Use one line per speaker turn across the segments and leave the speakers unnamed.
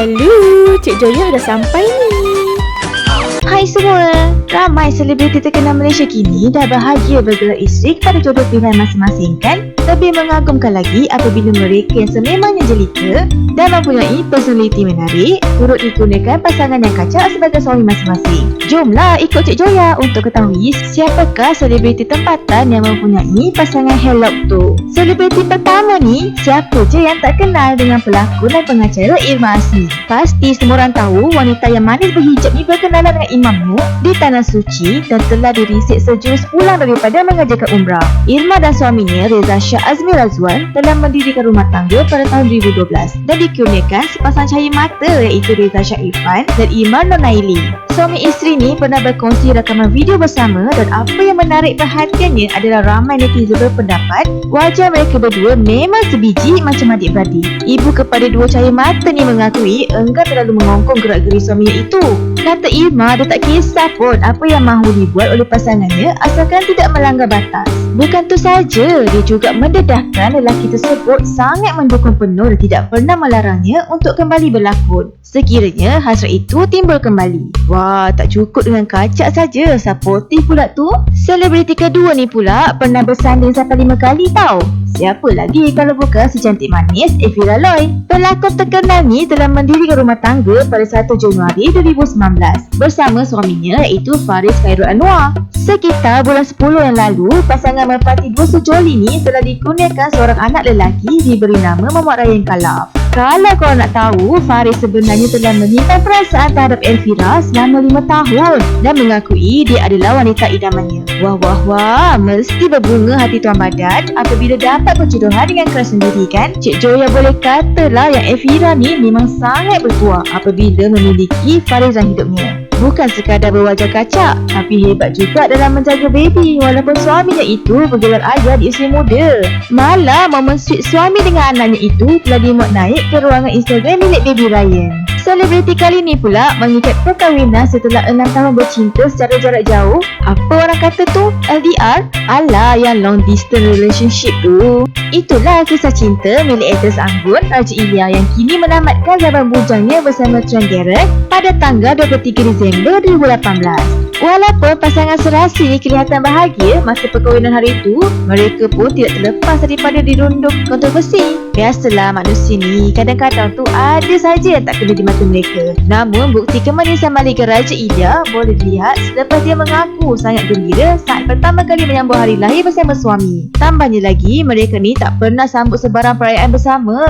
Hello, Cik Joya dah sampai ni.
Hai semua, ramai selebriti terkenal Malaysia kini dah bahagia bergerak isteri kepada jodoh pilihan masing-masing kan? Lebih mengagumkan lagi apabila mereka yang sememangnya jelita dan mempunyai personaliti menarik turut digunakan pasangan yang kacak sebagai suami masing-masing. Jomlah ikut Cik Joya untuk ketahui siapakah selebriti tempatan yang mempunyai pasangan hello tu. Selebriti pertama ni, siapa je yang tak kenal dengan pelakon dan pengacara Irma Asmi? Pasti semua orang tahu wanita yang manis berhijab ni berkenalan dengan imamnya di Tanah Suci dan telah dirisik sejurus pulang daripada mengajarkan umrah. Irma dan suaminya Reza Shah Azmi Razwan telah mendirikan rumah tangga pada tahun 2012 dan dikurniakan sepasang cahaya mata iaitu Reza Shah Irfan dan Iman Nonaili. Suami isteri ni pernah berkongsi rakaman video bersama dan apa yang menarik perhatiannya adalah ramai netizen berpendapat wajah mereka berdua memang sebiji macam adik-beradik. Ibu kepada dua cahaya mata ni mengakui enggan terlalu mengongkong gerak-geri suaminya itu. Kata Irma, dia tak kisah pun apa yang mahu dibuat oleh pasangannya asalkan tidak melanggar batas. Bukan tu saja, dia juga mendedahkan lelaki tersebut sangat mendukung penuh dan tidak pernah melarangnya untuk kembali berlakon. Sekiranya hasrat itu timbul kembali. Wah, tak cukup dengan kacak saja, supportive pula tu. Selebriti kedua ni pula pernah bersanding sampai lima kali tau. Siapa lagi kalau bukan si cantik manis Evira Loy. Pelakon terkenal ni telah mendirikan rumah tangga pada 1 Januari 2019 bersama suaminya iaitu Faris Khairul Anwar. Sekitar bulan 10 yang lalu, pasangan merpati dua sejoli ni telah dikurniakan seorang anak lelaki diberi nama Muhammad Ryan Kalaf. Kalau kau nak tahu, Faris sebenarnya telah menyimpan perasaan terhadap Elvira selama lima tahun dan mengakui dia adalah wanita idamannya. Wah wah wah, mesti berbunga hati Tuan Badan apabila dapat perjodohan dengan keras sendiri kan? Cik Joya boleh katalah yang Elvira ni memang sangat bertuah apabila memiliki Faris dalam hidupnya. Bukan sekadar berwajah kacak, tapi hebat juga dalam menjaga baby walaupun suaminya itu bergelar ayah di usia muda. Malah momen suami dengan anaknya itu telah dimuat naik ke ruangan Instagram milik baby Ryan. Selebriti kali ni pula mengikat perkahwinan setelah 6 tahun bercinta secara jarak jauh. Apa orang kata tu? LDR? Alah yang long distance relationship tu. Itulah kisah cinta milik aktris Anggun Raja Ilya yang kini menamatkan zaman bujangnya bersama Tran Garrett pada tanggal 23 Disember 2018. Walaupun pasangan serasi kelihatan bahagia masa perkahwinan hari itu, mereka pun tidak terlepas daripada dirundung kontroversi. Biasalah manusia ni, kadang-kadang tu ada saja yang tak kena di mata mereka. Namun, bukti kemanisan balikan Raja Ilya boleh dilihat selepas dia mengaku sangat gembira saat pertama kali menyambut hari lahir bersama suami. Tambahnya lagi, mereka ni tak pernah sambut sebarang perayaan bersama.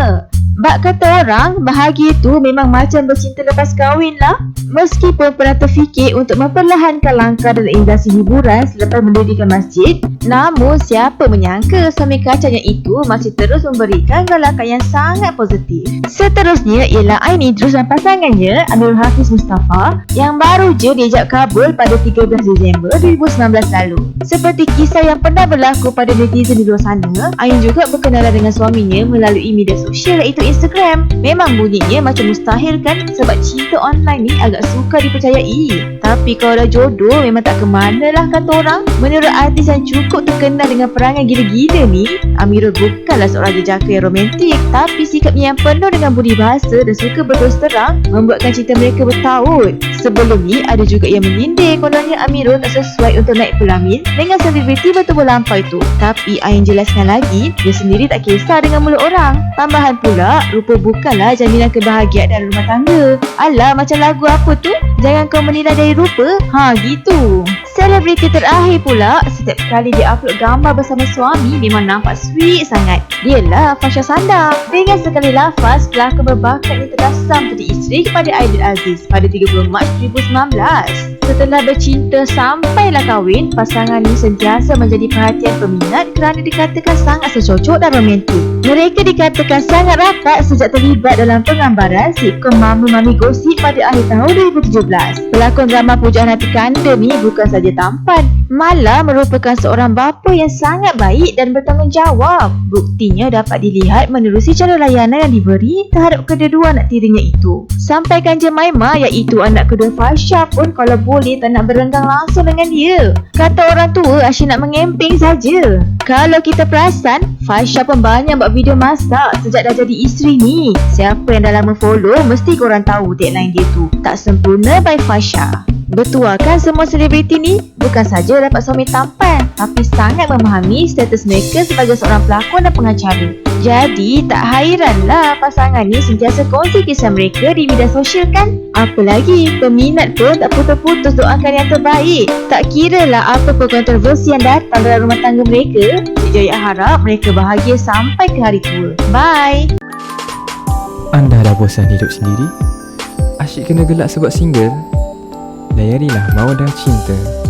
Bak kata orang, bahagia tu memang macam bercinta lepas kahwin lah. Meskipun pernah terfikir untuk memperlahankan langkah dalam industri hiburan selepas mendirikan masjid, namun siapa menyangka suami kacanya itu masih terus memberikan galakan yang sangat positif. Seterusnya ialah Ain Idrus dan pasangannya Amirul Hafiz Mustafa yang baru je diajak kabul pada 13 Disember 2019 lalu. Seperti kisah yang pernah berlaku pada netizen di luar sana, Ain juga berkenalan dengan suaminya melalui media sosial iaitu Instagram. Memang bunyinya macam mustahil kan sebab cinta online ni agak suka dipercayai. Tapi kalau dah jodoh memang tak ke mana lah kata orang. Menurut artis yang cukup terkenal dengan perangai gila-gila ni, Amirul bukanlah seorang jejaka yang romantik tapi sikapnya yang penuh dengan budi bahasa dan suka berterus terang membuatkan cinta mereka bertaut. Sebelum ni ada juga yang menyindir kononnya Amirul tak sesuai untuk naik pelamin dengan selebriti bertubuh lampau itu. Tapi Ain jelaskan lagi, dia sendiri tak kisah dengan mulut orang. Tambahan pula, rupa bukanlah jaminan kebahagiaan dalam rumah tangga. Alah macam lagu apa tu? Jangan kau menilai dari rupa. Ha gitu. Selebriti terakhir pula, setiap kali dia upload gambar bersama suami memang nampak sweet sangat. Dialah Fasha Sanda. Dengan sekali lafaz, pelakon berbakat ini terasam jadi isteri kepada Aidil Aziz pada 30 Mac 2019. Setelah bercinta sampailah kahwin, pasangan ini sentiasa menjadi perhatian peminat kerana dikatakan sangat secocok dan romantik. Mereka dikatakan sangat rapat sejak terlibat dalam penggambaran sitcom Mama Mami Gosip pada akhir tahun 2017. Pelakon drama Pujaan Hati Kanda ni bukan saja tampan, malah merupakan seorang bapa yang sangat baik dan bertanggungjawab. Buktinya dapat dilihat menerusi cara layanan yang diberi terhadap kedua-dua anak tirinya itu. Sampaikan Jemaima iaitu anak kedua Fasha pun kalau boleh tak nak berenggang langsung dengan dia. Kata orang tua asyik nak mengemping saja. Kalau kita perasan, Fasha pun banyak buat video masak sejak dah jadi isteri ni. Siapa yang dah lama follow mesti korang tahu tagline dia tu. Tak sempurna by. Betul kan semua selebriti ni bukan saja dapat suami tampan tapi sangat memahami status mereka sebagai seorang pelakon dan pengacara. Jadi tak hairanlah pasangan ni sentiasa kongsi kisah mereka di media sosial kan? Apa lagi, peminat pun tak putus-putus doakan yang terbaik. Tak kira lah apa pun kontroversi yang datang dalam rumah tangga mereka, Jaya harap mereka bahagia sampai ke hari tua. Bye!
Anda dah bosan hidup sendiri? Asyik kena gelak sebab single? Layarilah Mahu Dah Cinta